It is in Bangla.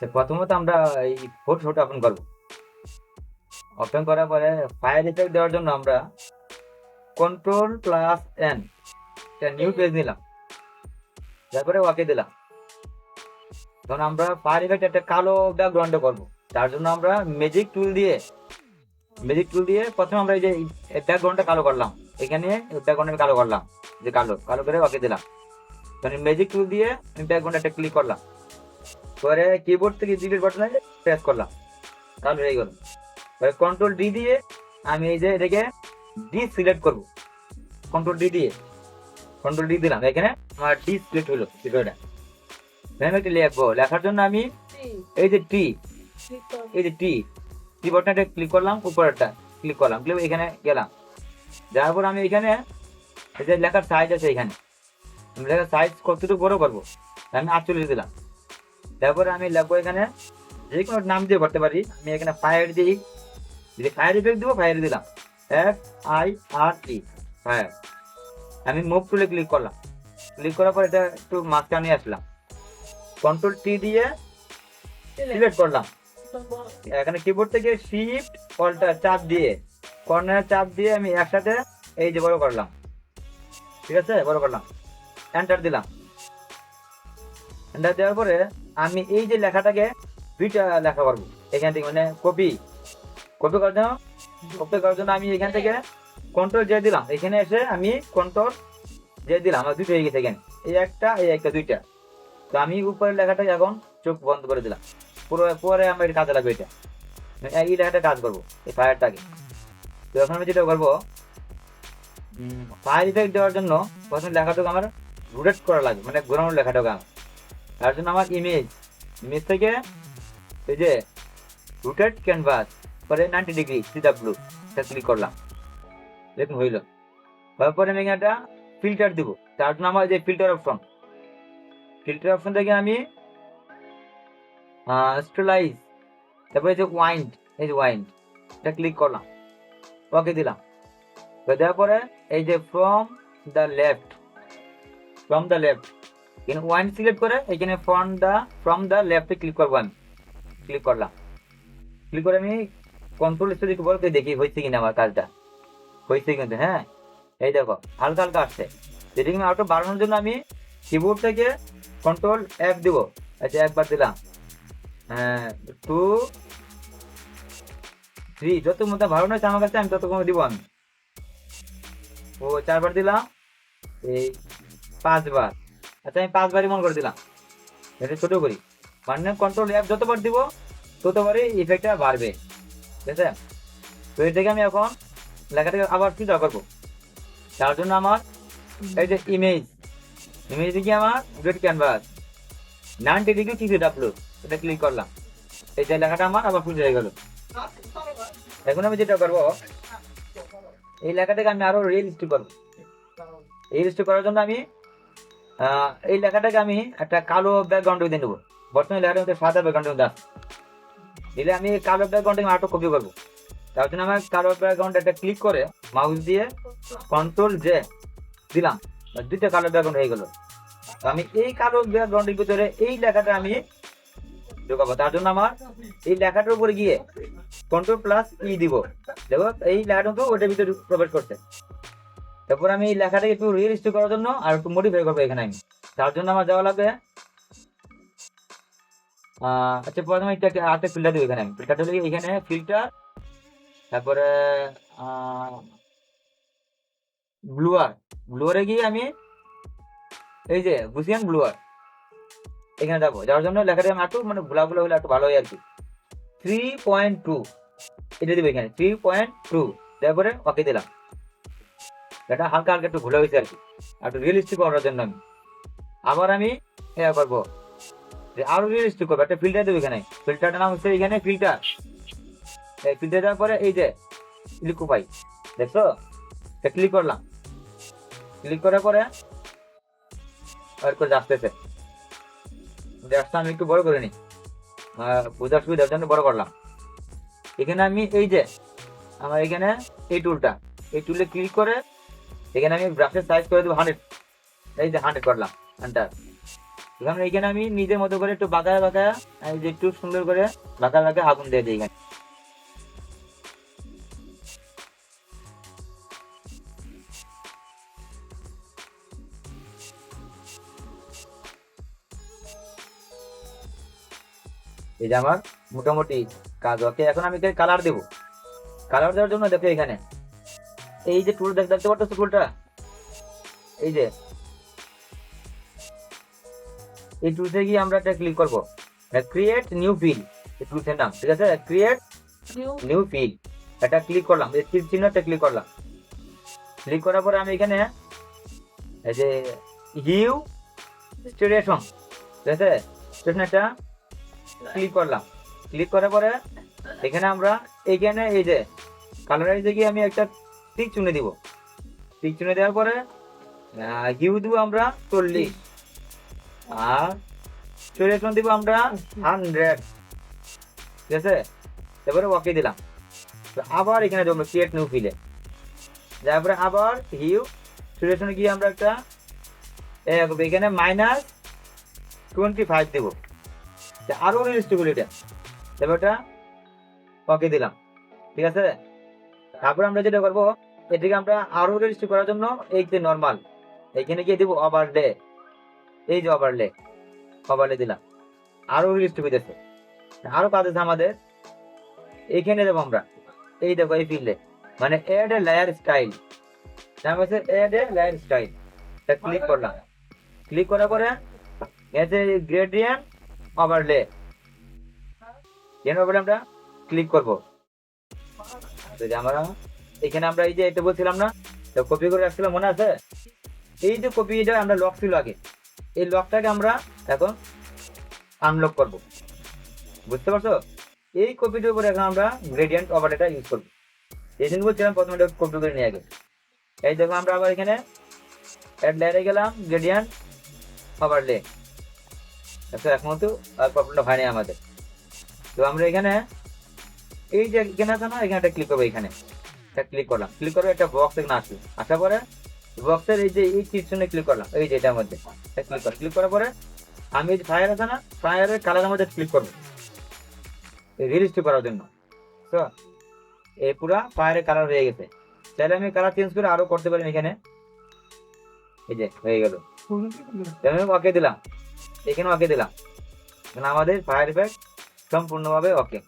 প্রথমত আমরা এই ফটোটা ওপেন করব। ওপেন করার পরে ফায়ার ইফেক্ট দেওয়ার জন্য আমরা কন্ট্রোল প্লাস এন একটা নিউ পেজ নিলাম। তারপরে ওকে দিলাম। তখন আমরা ফায়ার ইফেক্ট একটা কালো ব্যাকগ্রাউন্ডে করব। তার জন্য আমরা ম্যাজিক টুল দিয়ে ম্যাজিক টুল দিয়ে প্রথমে আমরা এই যে ব্যাকগ্রাউন্ডটা কালো করলাম। এখানে ব্যাকগ্রাউন্ড কালো করলাম। যে কালো কালো করে ওকে দিলাম। তখন ম্যাজিক টুল দিয়ে ব্যাকগ্রাউন্ড একটা ক্লিক করলাম। পরে কিবোর্ড থেকে ডিলিট বাটনে প্রেস করলাম। তাহলে হয়ে গেল। পরে কন্ট্রোল ডি দিয়ে আমি এই যে এটাকে ডি সিলেক্ট করব। কন্ট্রোল ডি দিয়ে। কন্ট্রোল ডি দিলাম এখানে আমার ডি সিলেক্ট হলো ভিডিওটা আমি একটু লিখব। লেখার জন্য আমি এই যে টি এই যে টি টি বাটনটা ক্লিক করলাম উপরেরটা ক্লিক করলাম। ক্লিক এখানে গেলাম। যাওয়ার পর আমি এখানে এই যে লেখার সাইজ আছে এখানে। আমি লেখার সাইজ কতটুকু বড় করব? আমি আটচল্লিশ দিলাম। তারপরে আমি লিখব এখানে যে কোনো নাম দিয়ে ভরতে পারি। আমি এখানে ফায়ার দিই। যদি ফায়ার ইফেক্ট দিব ফায়ার দিলাম। F I R T fire আমি মুভ টুলে ক্লিক করলাম। ক্লিক করার পর এটা একটু মাঝখানে আসলাম। কন্ট্রোল টি দিয়ে সিলেক্ট করলাম। এখানে কিবোর্ড থেকে শিফট অল্টার চাপ দিয়ে কর্নার চাপ দিয়ে আমি একসাথে এই যে বড় করলাম। ঠিক আছে? বড় করলাম। এন্টার দিলাম। এন্টার দেওয়ার পরে আমি এই যে লেখাটাকে দুইটা লেখা পারব এখান থেকে মানে কপি কপি করার জন্য কপি করার জন্য আমি এখান থেকে কন্ট্রোল জে দিলাম। এখানে এসে আমি কন্ট্রোল জে দিলাম, আমার দুটো হয়ে গেছে এখানে। এই একটা এই একটা, দুইটা। তো আমি উপরের লেখাটা এখন চোখ বন্ধ করে দিলাম। পুরো, পরে আমার কাজে লাগবে এটা। এই লেখাটা কাজ করব, এই ফায়ারটাকে তো এখন আমি যেটা করব ফায়ার ইফেক্ট দেওয়ার জন্য প্রথমে লেখাটাকে আমার রোটেট করা লাগবে মানে ঘোরানোর লেখাটাকে আমার। তার জন্য আমার ইমেজ ইমেজ থেকে এই যে রুটেড ক্যানভাস পরে নাইনটি ডিগ্রি সিধা ব্লু এটা ক্লিক করলাম। দেখুন হইল। তারপরে আমি একটা ফিল্টার দিব। তার জন্য আমার যে ফিল্টার অপশন ফিল্টার অপশন থেকে আমি স্টেলাইজ তারপরে যে ওয়াইন্ড এই যে ওয়াইন্ড এটা ক্লিক করলাম। ওকে দিলাম। দেওয়ার পরে এই যে from the left from the left এখানে ওয়াইন সিলেক্ট করে এখানে ফ্রম দ্য ফ্রম দ্য লেফটে ক্লিক করব আমি। ক্লিক করলাম। ক্লিক করে আমি কন্ট্রোল স্টোরি বলতে দেখি হয়েছে কিনা আমার কাজটা। হয়েছে কিন্তু হ্যাঁ? এই দেখো, হালকা হালকা আসছে। সেটিং আউটটা বাড়ানোর জন্য আমি কিবোর্ড থেকে কন্ট্রোল এফ দিব? আচ্ছা একবার দিলাম। টু থ্রি যত মতো বাড়ানো হয়েছে আমার কাছে, আমি তত কমে দিব আমি। ও, চারবার দিলাম। এই পাঁচবার। আচ্ছা আমি পাঁচবারই মন করে দিলাম। এটা ছোট করি। মানে কন্ট্রোল অ্যাপ যতবার দিব, ততবারই ইফেক্টটা বাড়বে। ঠিক আছে? তো এটাকে আমি এখন লেখাটাকে আবার ফিল্টার করব। তার জন্য আমার এই যে ইমেজ ইমেজ দিকে আমার grade canvas ninety degree TV upload এটা ক্লিক করলাম। এই যে লেখাটা আমার আবার ফুল হয়ে গেল। এখন আমি যেটা করব, এই লেখাটাকে আমি আরও রিয়েলিস্টিক করব। রিয়েলিস্টিক করার জন্য আমি এই লেখাটাকে আমি একটা কালো ব্যাকগ্রাউন্ড দিয়ে নেব। বর্তমানে লেখাটা মধ্যে সাদা ব্যাকগ্রাউন্ড মধ্যে দিলে আমি কালো ব্যাকগ্রাউন্ডে আরও কপি করব। তার জন্য আমার কালো ব্যাকগ্রাউন্ড একটা ক্লিক করে মাউস দিয়ে কন্ট্রোল জে দিলাম। দুইটা কালো ব্যাকগ্রাউন্ড হয়ে গেল। আমি এই কালো ব্যাকগ্রাউন্ডের ভিতরে এই লেখাটা আমি ঢোকাবো। তার জন্য আমার এই লেখাটার উপরে গিয়ে কন্ট্রোল প্লাস ই দিব। দেখো, এই লেখাটা তো ওটার ভিতরে প্রবেশ করছে। তারপর আমি এই লেখাটাকে একটু রিয়েলিস্টিক করার জন্য আর একটু মডিফাই করব এখানে আমি। তার জন্য আমার যাওয়া লাগবে আচ্ছা প্রথমে একটা আরেকটা ফিল্টার দিব এখানে আমি। ফিল্টারটা হলো এখানে ফিল্টার তারপরে ব্লুয়ার ব্লুয়ারে গিয়ে আমি এই যে বুঝিয়ান ব্লুয়ার এখানে যাব যাওয়ার জন্য লেখাটা আমি একটু মানে গোলা গোলা হলে একটু ভালো হয় আর কি। থ্রি পয়েন্ট টু এটা দিব এখানে থ্রি পয়েন্ট টু তারপরে ওকে দিলাম। এটা হালকা হালকা একটু ভুলে হয়েছে আর কি। একটু রিয়েলিস্টিক করার জন্য আমি। আবার আমি ইয়া করব। যে আরও রিয়েলিস্টিক করব। একটা ফিল্টার দেবো এখানে। ফিল্টারটার নাম হচ্ছে এখানে ফিল্টার এই ফিল্টার দেওয়ার পরে এই যে লিকুপাই দেখছ? ক্লিক করলাম। ক্লিক করার পরে করে আসতেছে গ্যাসটা আমি একটু বড় করে নিই। বোঝার সুবিধার জন্য বড় করলাম। এখানে আমি এই যে, আমার এখানে এই টুলটা এই টুলে ক্লিক করে এখানে আমি ব্রাশের সাইজ করে দেবো হান্ড্রেড এই যে হান্ড্রেড করলাম এন্টার এখানে এইখানে আমি নিজের মতো করে একটু বাঁকা বাঁকা যে একটু সুন্দর করে বাঁকা বাঁকা আগুন দিয়ে দিই এখানে। এই যে আমার মোটামুটি কাজ। ওকে এখন আমি কালার দেবো। কালার দেওয়ার জন্য দেখো এখানে এই যে টুল দেখতে পাচ্ছ টুলটা এই যে। এই টুলসে গিয়ে আমরা একটা ক্লিক করব। ক্রিয়েট নিউ ফিল এই টুলসের নাম ঠিক আছে? ক্রিয়েট নিউ ফিল এটা ক্লিক করলাম এই তীর চিহ্নটা ক্লিক করলাম। ক্লিক করার পরে আমি এখানে এই যে হিউ স্টেডিয়েশন ঠিক আছে? স্টেশনটা ক্লিক করলাম। ক্লিক করার পরে এখানে আমরা এইখানে এই যে কালারাইজে গিয়ে আমি একটা টিক চুনে দিব। টিক চুনে দেওয়ার পরে ঘিউ দিব আমরা চল্লিশ। আর স্টোরেশন দিব আমরা হান্ড্রেড ঠিক আছে? তারপরে ওকে দিলাম। আবার এখানে দেবো ক্রিয়েট নিউ ফিলে তারপরে আবার হিউ স্টোরেশনে গিয়ে আমরা একটা এখানে মাইনাস টোয়েন্টি ফাইভ দেবো। তা আরও রিলিস্টিক এটা। তারপর ওটা ওকে দিলাম। ঠিক আছে? তারপর আমরা যেটা করব এটাকে আমরা আরও রেজিস্ট্রি করার জন্য এই যে নর্মাল এখানে গিয়ে দিব ওভারলে এই যে ওভারলে ওভারলে দিলাম। আরও রেজিস্ট্রি হইতেছে। আরও কাজ আছে আমাদের। এইখানে দেবো আমরা। এই দেখো, এই ফিল্ডে মানে এড এ লেয়ার স্টাইল নাম হচ্ছে এড এ লেয়ার স্টাইল এটা ক্লিক করলাম। ক্লিক করার পরে এতে গ্রেডিয়েন্ট ওভারলে এর উপরে আমরা ক্লিক করব। আমরা এখানে আমরা এই যে এটা বলছিলাম না, তো কপি করে রাখছিলাম, মনে আছে? এই যে কপি এটা আমরা লক ছিল আগে। এই লকটাকে আমরা এখন আনলক করব। বুঝতে পারছ? এই কপিটার উপরে এখন আমরা গ্রেডিয়েন্ট ওভারলেটা ইউজ করব। এই জন্য বলছিলাম প্রথমে কপি করে নিয়ে আগে। এই দেখো, আমরা আবার এখানে অ্যাড লেয়ারে গেলাম গ্রেডিয়েন্ট ওভারলে আচ্ছা এখন তো আর প্রবলেমটা হয়নি আমাদের। তো আমরা এখানে, এই যে এখানে আছে না, এখানে একটা ক্লিক করব এখানে। ক্লিক করলাম। ক্লিক করে একটা বক্স এখানে আসবে। আসার পরে বক্সের এই যে, এই চিত্রনে ক্লিক করলাম। এই যে এটার মধ্যে। ক্লিক কর ক্লিক করার পরে আমি ফায়ার আছে না ফায়ারের কালারের মধ্যে ক্লিক করব। রিলিস্ট করার জন্য। তো এই পুরা ফায়ারের কালার হয়ে গেছে। তাহলে আমি কালার চেঞ্জ করে আরও করতে পারি এখানে। এই যে, হয়ে গেল। আমি ওকে দিলাম। এখানে ওকে দিলাম। মানে আমাদের ফায়ার ইফেক্ট সম্পূর্ণভাবে ওকে